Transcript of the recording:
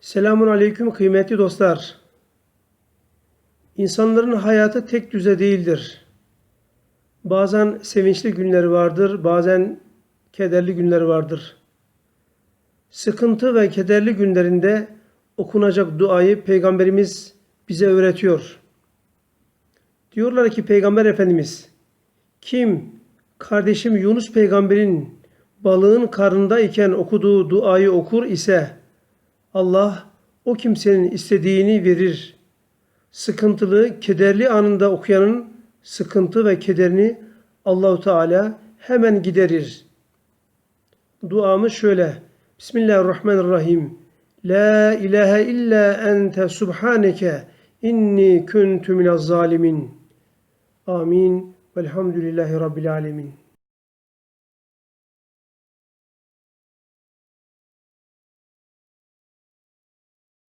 Selamun Aleyküm kıymetli dostlar. İnsanların hayatı tek düze değildir. Bazen sevinçli günleri vardır, bazen kederli günleri vardır. Sıkıntı ve kederli günlerinde okunacak duayı Peygamberimiz bize öğretiyor. Diyorlar ki Peygamber Efendimiz, kim kardeşim Yunus peygamberin balığın karnındayken okuduğu duayı okur ise Allah o kimsenin istediğini verir. Sıkıntılı, kederli anında okuyanın sıkıntı ve kederini Allahu Teala hemen giderir. Duamız şöyle. Bismillahirrahmanirrahim. La ilahe illa ente subhaneke inni kuntu minez zalimin. Amin. Velhamdülillahi Rabbil alemin.